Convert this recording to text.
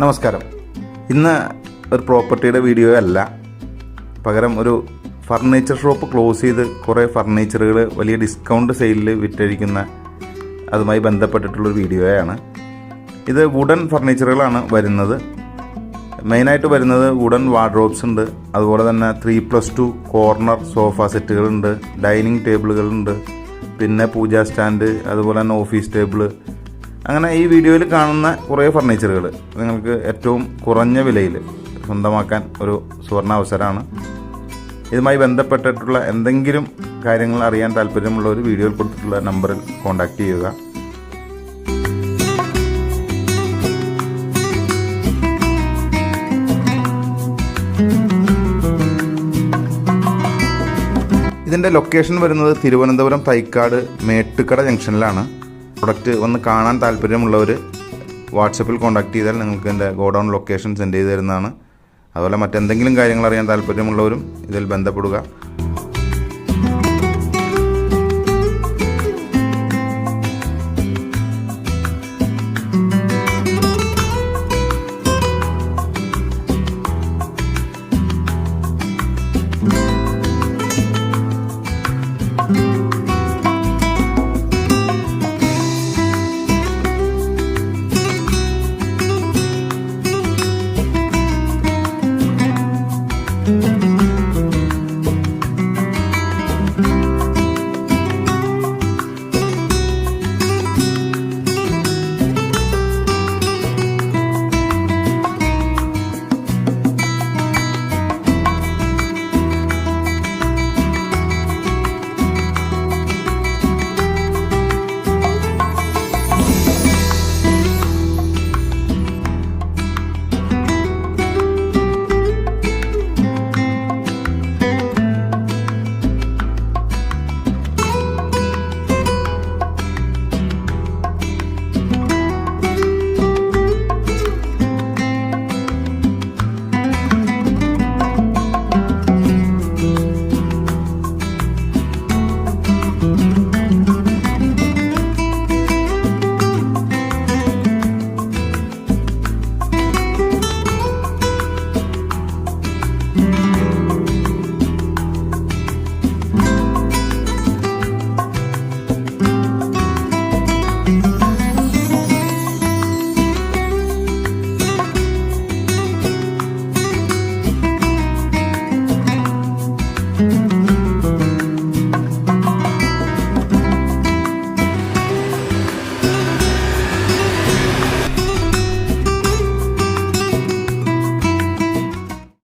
നമസ്കാരം. ഇന്ന് ഒരു പ്രോപ്പർട്ടിയുടെ വീഡിയോ അല്ല. പകരം ഒരു ഫർണിച്ചർ ഷോപ്പ് ക്ലോസ് ചെയ്ത് കുറേ ഫർണിച്ചറുകൾ വലിയ ഡിസ്കൗണ്ട് സെയിലിൽ വിറ്റഴിക്കുന്ന അതുമായി ബന്ധപ്പെട്ടിട്ടുള്ളൊരു വീഡിയോയാണ്. ഇത് വുഡൻ ഫർണിച്ചറുകളാണ് വരുന്നത്. മെയിനായിട്ട് വരുന്നത് വുഡൻ വാർഡ്രോബ്സ് ഉണ്ട്. അതുപോലെ തന്നെ three plus two corner sofa സെറ്റുകളുണ്ട്. Dining ടേബിളുകളുണ്ട്. പിന്നെ പൂജാ സ്റ്റാൻഡ് അതുപോലെ തന്നെ ഓഫീസ് ടേബിൾ അങ്ങനെ ഈ വീഡിയോയിൽ കാണുന്ന കുറേ ഫർണിച്ചറുകൾ നിങ്ങൾക്ക് ഏറ്റവും കുറഞ്ഞ വിലയിൽ സ്വന്തമാക്കാൻ ഒരു സുവർണ അവസരമാണ് ഇതുമായി ബന്ധപ്പെട്ടിട്ടുള്ള എന്തെങ്കിലും കാര്യങ്ങൾ അറിയാൻ താല്പര്യമുള്ള ഒരു വീഡിയോയിൽ കൊടുത്തിട്ടുള്ള നമ്പറിൽ കോൺടാക്റ്റ് ചെയ്യുക. ഇതിന്റെ ലൊക്കേഷൻ വരുന്നത് തിരുവനന്തപുരം തൈക്കാട് മേട്ടുക്കട ജംഗ്ഷനിലാണ്. പ്രൊഡക്റ്റ് ഒന്ന് കാണാൻ താല്പര്യമുള്ളവർ വാട്സപ്പിൽ കോൺടാക്ട് ചെയ്താൽ നിങ്ങൾക്ക് എന്റെ ഗോഡൗൺ ലൊക്കേഷൻ സെൻഡ് ചെയ്ത് തരുന്നതാണ്. അതുപോലെ മറ്റെന്തെങ്കിലും കാര്യങ്ങൾ അറിയാൻ താല്പര്യമുള്ളവരും ഇതിൽ ബന്ധപ്പെടുക.